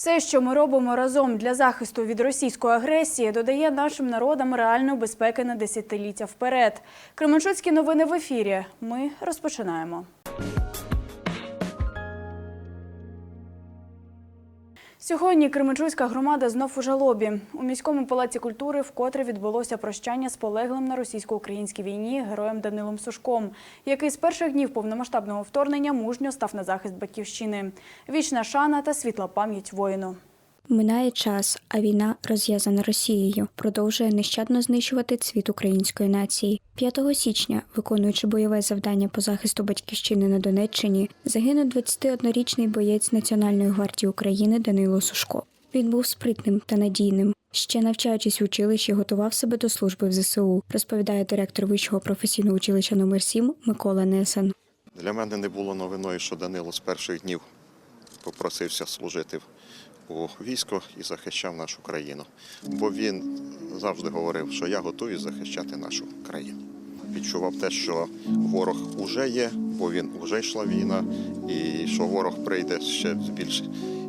Все, що ми робимо разом для захисту від російської агресії, додає нашим народам реальної безпеки на десятиліття вперед. Кременчуцькі новини в ефірі. Ми розпочинаємо. Сьогодні Кременчуцька громада знов у жалобі. У міському палаці культури вкотре відбулося прощання з полеглим на російсько-українській війні героєм Данилом Сушком, який з перших днів повномасштабного вторгнення мужньо став на захист батьківщини. Вічна шана та світла пам'ять воїну. Минає час, а війна, розв'язана Росією, продовжує нещадно знищувати цвіт української нації. 5 січня, виконуючи бойове завдання по захисту батьківщини на Донеччині, загинув 21-річний боєць Національної гвардії України Данило Сушко. Він був спритним та надійним. Ще навчаючись в училищі, готував себе до служби в ЗСУ, розповідає директор вищого професійного училища номер 7 Микола Несен. Для мене не було новиною, що Данило з перших днів попросився служити у військо і захищав нашу країну. Бо він завжди говорив, що я готовий захищати нашу країну. Відчував те, що ворог уже є, бо він вже йшла війна, і що ворог прийде ще з більш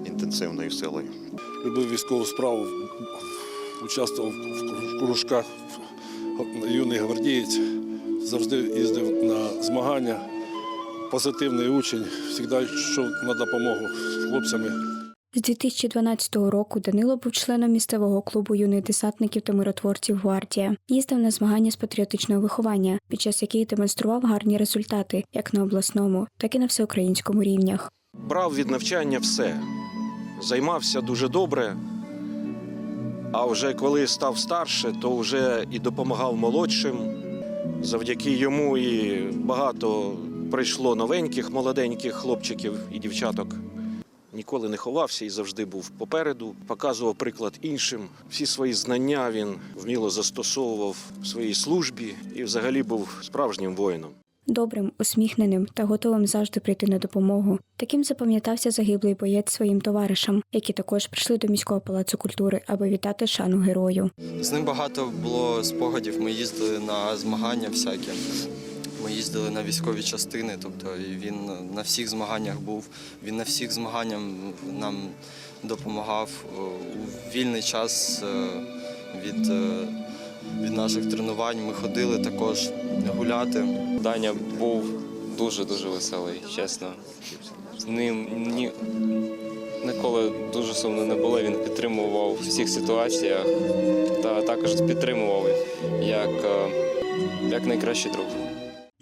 інтенсивною силою. любив військову справу, участвував в кружках юний гвардієць, завжди їздив на змагання. Позитивний учень, завжди йшов на допомогу хлопцями. З 2012 року Данило був членом місцевого клубу юних десантників та миротворців Гвардія. Їздив на змагання з патріотичного виховання, під час яких демонстрував гарні результати як на обласному, так і на всеукраїнському рівнях. брав від навчання все. Займався дуже добре. А вже коли став старше, то вже і допомагав молодшим. Завдяки йому і багато прийшло новеньких, молоденьких хлопчиків і дівчаток. Ніколи не ховався і завжди був попереду, показував приклад іншим. Всі свої знання він вміло застосовував в своїй службі і взагалі був справжнім воїном. Добрим, усміхненим та готовим завжди прийти на допомогу. Таким запам'ятався загиблий боєць своїм товаришам, які також прийшли до міського палацу культури, аби вітати шану герою. З ним багато було спогадів. Ми їздили на змагання всякі. Ми їздили на військові частини, тобто він на всіх змаганнях був. Він на всіх змаганнях нам допомагав у вільний час е, від, е, від наших тренувань. Ми ходили також гуляти. Даня був дуже-дуже веселий, чесно. З ним ні, ніколи дуже сумно не було. Він підтримував в всіх ситуаціях та також підтримував як, е, як найкращий друг.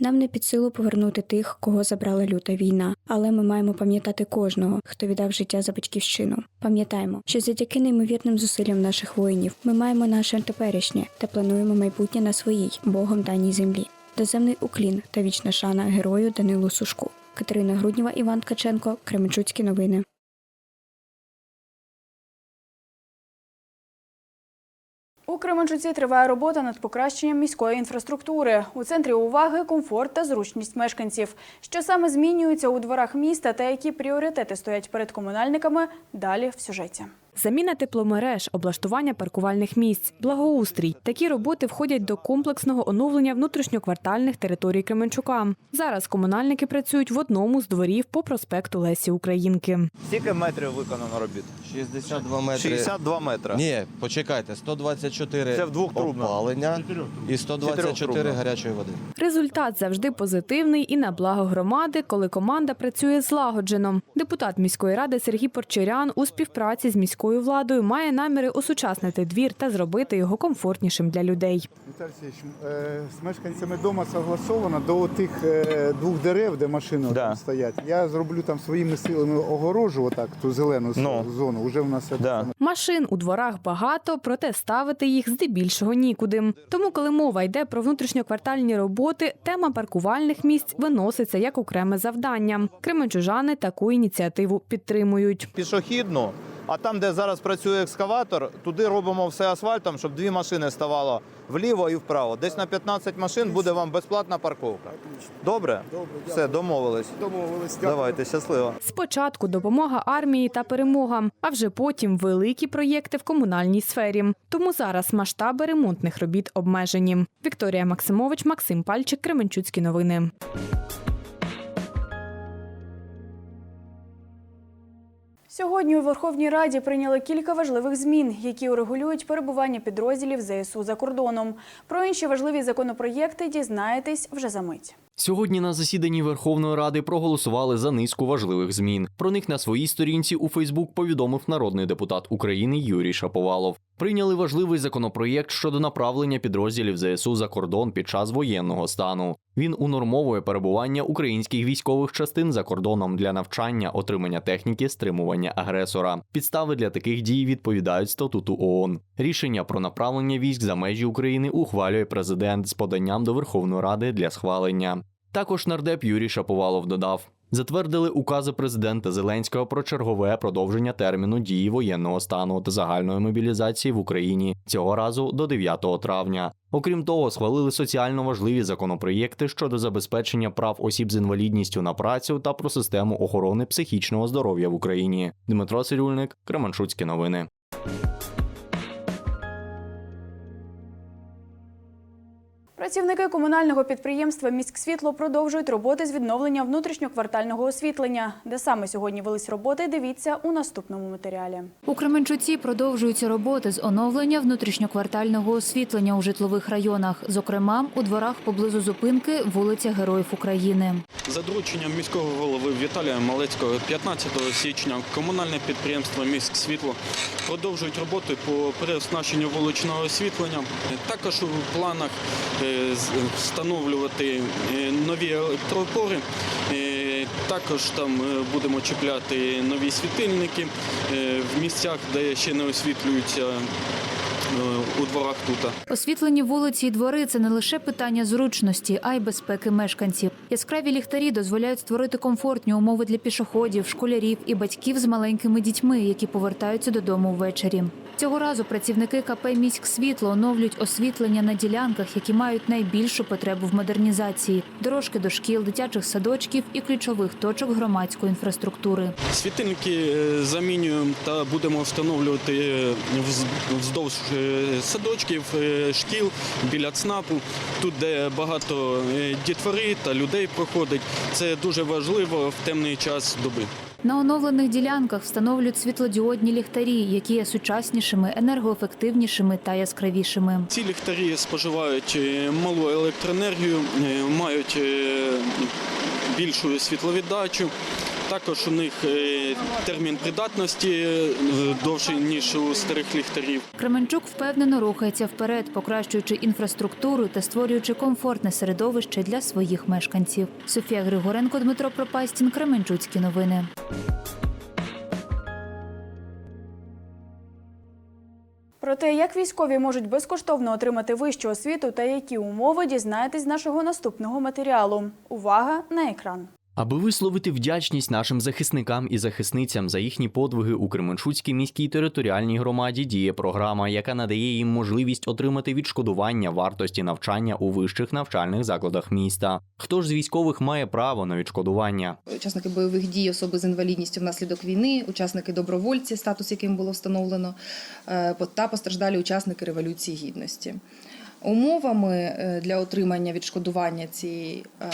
Нам не під силу повернути тих, кого забрала люта війна, але ми маємо пам'ятати кожного, хто віддав життя за батьківщину. Пам'ятаємо, що завдяки неймовірним зусиллям наших воїнів ми маємо наше теперішнє та плануємо майбутнє на своїй Богом даній землі. Доземний уклін та вічна шана герою Данилу Сушку. Катерина Груднєва, Іван Ткаченко, Кременчуцькі новини. Кременчуці триває робота над покращенням міської інфраструктури. У центрі уваги комфорт та зручність мешканців. Що саме змінюється у дворах міста та які пріоритети стоять перед комунальниками – далі в сюжеті. Заміна тепломереж, облаштування паркувальних місць, благоустрій. Такі роботи входять до комплексного оновлення внутрішньоквартальних територій Кременчука. Зараз комунальники працюють в одному з дворів по проспекту Лесі Українки. Скільки метрів виконано робіт? 62 метри. 62 метри. Ні, почекайте, 124 Це в двох трубах. опалення і 124 трубах. гарячої води. Результат завжди позитивний і на благо громади, коли команда працює злагоджено. Депутат міської ради Сергій Порчерян у співпраці з міською владою має наміри осучаснити двір та зробити його комфортнішим для людей. Віталій е, з мешканцями дома согласовано до тих е, двох дерев, де машини Да. там стоять. Я зроблю там своїми силами огорожу, отак, ту зелену Ну. зону. Уже в нас Да. Машин у дворах багато, проте ставити їх здебільшого нікуди. Тому, коли мова йде про внутрішньоквартальні роботи, тема паркувальних місць виноситься як окреме завдання. Кременчужани таку ініціативу підтримують. Пішохідну, а там, де зараз працює екскаватор, туди робимо все асфальтом, щоб дві машини ставало вліво і вправо. Десь на 15 машин буде вам безплатна парковка. Добре? Добре, Все, домовились. Домовились. Давайте, щасливо. Спочатку допомога армії та перемога, а вже потім великі проєкти в комунальній сфері. Тому зараз масштаби ремонтних робіт обмежені. Вікторія Максимович, Максим Пальчик, Кременчуцькі новини. Сьогодні у Верховній Раді прийняли кілька важливих змін, які урегулюють перебування підрозділів ЗСУ за кордоном. Про інші важливі законопроєкти дізнаєтесь вже за мить. Сьогодні на засіданні Верховної Ради проголосували за низку важливих змін. Про них на своїй сторінці у Фейсбук повідомив народний депутат України Юрій Шаповалов. Прийняли важливий законопроєкт щодо направлення підрозділів ЗСУ за кордон під час воєнного стану. Він унормовує перебування українських військових частин за кордоном для навчання, отримання техніки, стримування агресора. Підстави для таких дій відповідають статуту ООН. Рішення про направлення військ за межі України ухвалює президент з поданням до Верховної Ради для схвалення. Також нардеп Юрій Шаповалов додав. Затвердили укази президента Зеленського про чергове продовження терміну дії воєнного стану та загальної мобілізації в Україні цього разу до 9 травня. Окрім того, схвалили соціально важливі законопроєкти щодо забезпечення прав осіб з інвалідністю на працю та про систему охорони психічного здоров'я в Україні. Дмитро Цирюльник, Кременчуцькі новини. Працівники комунального підприємства «Міськсвітло» продовжують роботи з відновлення внутрішньоквартального освітлення. Де саме сьогодні велись роботи, дивіться у наступному матеріалі. У Кременчуці продовжуються роботи з оновлення внутрішньоквартального освітлення у житлових районах, зокрема у дворах поблизу зупинки вулиця Героїв України. За дорученням міського голови Віталія Малецького 15 січня комунальне підприємство «Міськ Світло» продовжують роботи по переоснащенню вуличного освітлення. Також у планах е, встановлювати е, нові електроопори. Е, Також там е, будемо чіпляти нові світильники в місцях, де ще не освітлюються у дворах тут. Освітлені вулиці і двори це не лише питання зручності, а й безпеки мешканців. Яскраві ліхтарі дозволяють створити комфортні умови для пішоходів, школярів і батьків з маленькими дітьми, які повертаються додому ввечері. Цього разу працівники КП «Міськ Світло» оновлюють освітлення на ділянках, які мають найбільшу потребу в модернізації: дорожки до шкіл, дитячих садочків і ключових точок громадської інфраструктури. Світильники е, замінюємо та будемо встановлювати е, вздовж е, садочків, шкіл біля ЦНАПу, тут, де багато дітвори та людей проходить. Це дуже важливо в темний час доби. На оновлених ділянках встановлюють світлодіодні ліхтарі, які є сучаснішими, енергоефективнішими та яскравішими. Ці ліхтарі споживають е, малу електроенергію, е, мають е, більшу світловіддачу. Також у них е, термін придатності е, довший, ніж у старих ліхтарів. Кременчук впевнено рухається вперед, покращуючи інфраструктуру та створюючи комфортне середовище для своїх мешканців. Софія Григоренко, Дмитро Пропастін, Кременчуцькі новини. Про те, як військові можуть безкоштовно отримати вищу освіту та які умови, дізнаєтесь з нашого наступного матеріалу. Увага на екран. Аби висловити вдячність нашим захисникам і захисницям за їхні подвиги у Кременчуцькій міській територіальній громаді діє програма, яка надає їм можливість отримати відшкодування вартості навчання у вищих навчальних закладах міста. Хто ж з військових має право на відшкодування? учасники бойових дій, особи з інвалідністю внаслідок війни, учасники добровольці, статус яким було встановлено, е, та постраждалі учасники Революції Гідності. Умовами е, для отримання відшкодування цієї е,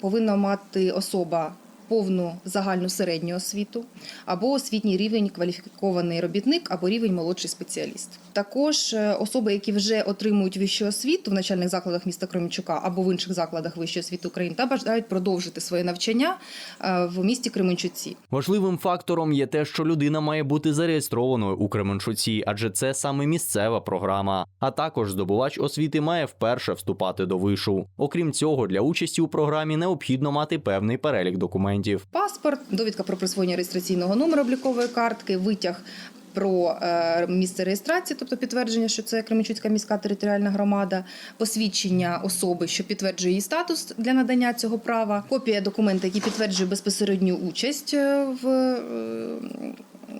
повинна мати особа повну загальну середню освіту або освітній рівень кваліфікований робітник або рівень молодший спеціаліст. Також е, особи, які вже отримують вищу освіту в навчальних закладах міста Кременчука або в інших закладах вищої освіти України та бажають продовжити своє навчання е, в місті Кременчуці. Важливим фактором є те, що людина має бути зареєстрованою у Кременчуці, адже це саме місцева програма. А також здобувач освіти має вперше вступати до вишу. Окрім цього, для участі у програмі необхідно мати певний перелік документів. Паспорт, довідка про присвоєння реєстраційного номера облікової картки, витяг. Про е, місце реєстрації, тобто підтвердження, що це Кременчуцька міська територіальна громада, посвідчення особи, що підтверджує її статус для надання цього права, копія документа, який підтверджує безпосередню участь е, в е,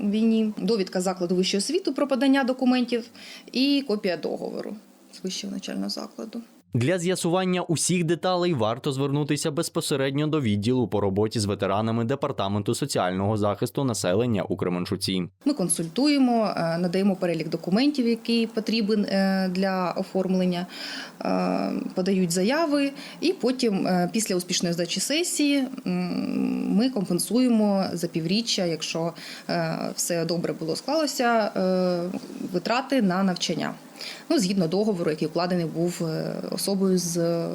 війні, довідка закладу вищої освіти про подання документів і копія договору з вищого навчального закладу. Для з'ясування усіх деталей варто звернутися безпосередньо до відділу по роботі з ветеранами департаменту соціального захисту населення у Кременчуці. Ми консультуємо, е, надаємо перелік документів, який потрібен е, для оформлення, е, подають заяви, і потім, після успішної здачі сесії, ми компенсуємо за півріччя, якщо все добре було склалося, витрати на навчання. Ну, згідно договору, який укладений був е, особою з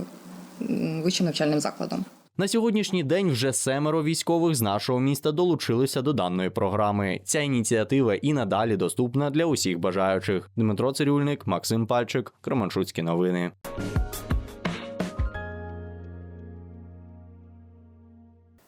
вищим навчальним закладом. На сьогоднішній день вже семеро військових з нашого міста долучилися до даної програми. Ця ініціатива і надалі доступна для усіх бажаючих. Дмитро Цирюльник, Максим Пальчик, Кременчуцькі новини.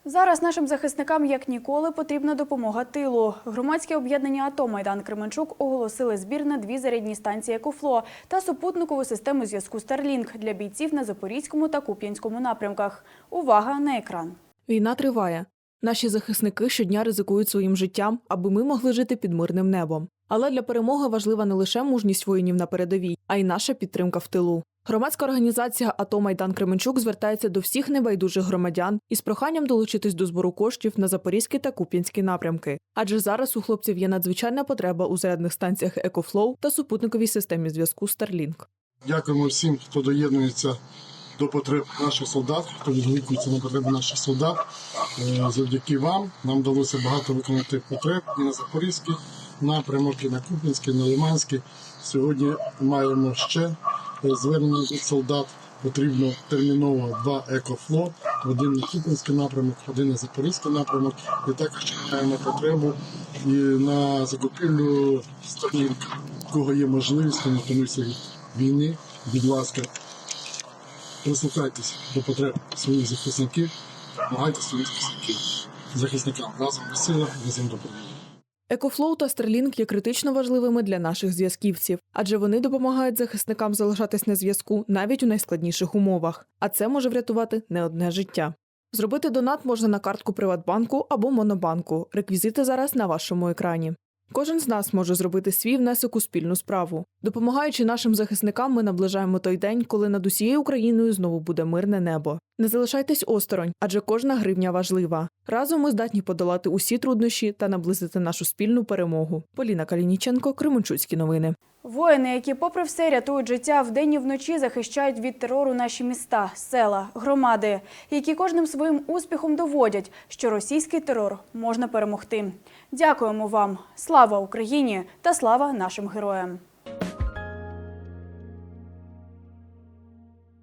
Зараз нашим захисникам як ніколи потрібна допомога тилу. Громадське об'єднання АТО Майдан Кременчук оголосили збір на дві зарядні станції «Екофло» та супутникову систему зв'язку Starlink для бійців на Запорізькому та Куп'янському напрямках. Увага на екран. Війна триває. Наші захисники щодня ризикують своїм життям, аби ми могли жити під мирним небом. Але для перемоги важлива не лише мужність воїнів на передовій, а й наша підтримка в тилу. Громадська організація АТО Майдан Кременчук звертається до всіх небайдужих громадян із проханням долучитись до збору коштів на Запорізький та Куп'янський напрямки. Адже зараз у хлопців є надзвичайна потреба у зарядних станціях «Екофлоу» та супутниковій системі зв'язку Starlink. Дякуємо всім, хто доєднується до потреб наших солдат, хто відгукується на потреби наших солдат. Е, Завдяки вам нам вдалося багато виконати потреб і на Запорізький напрямок, і на Куп'янський, і на Лиманський. Сьогодні маємо ще звернення від солдат. Потрібно терміново два екофло, один на Куп'янський напрямок, один на Запорізький напрямок. І також маємо потребу і на закупівлю. У кого є можливість, тонуся від війни, будь ласка, прислухайтесь до потреб своїх захисників, допомагайте своїм захисникам. захисникам. Разом сила, разом допомога. Екофлоу та Starlink є критично важливими для наших зв'язківців, адже вони допомагають захисникам залишатись на зв'язку навіть у найскладніших умовах. А це може врятувати не одне життя. Зробити донат можна на картку Приватбанку або Монобанку. Реквізити зараз на вашому екрані. Кожен з нас може зробити свій внесок у спільну справу. Допомагаючи нашим захисникам, ми наближаємо той день, коли над усією Україною знову буде мирне небо. Не залишайтесь осторонь, адже кожна гривня важлива. Разом ми здатні подолати усі труднощі та наблизити нашу спільну перемогу. Поліна Калініченко, Кременчуцькі новини. Воїни, які попри все рятують життя вдень і вночі, захищають від терору наші міста, села, громади, які кожним своїм успіхом доводять, що російський терор можна перемогти. Дякуємо вам! Слава Україні та слава нашим героям!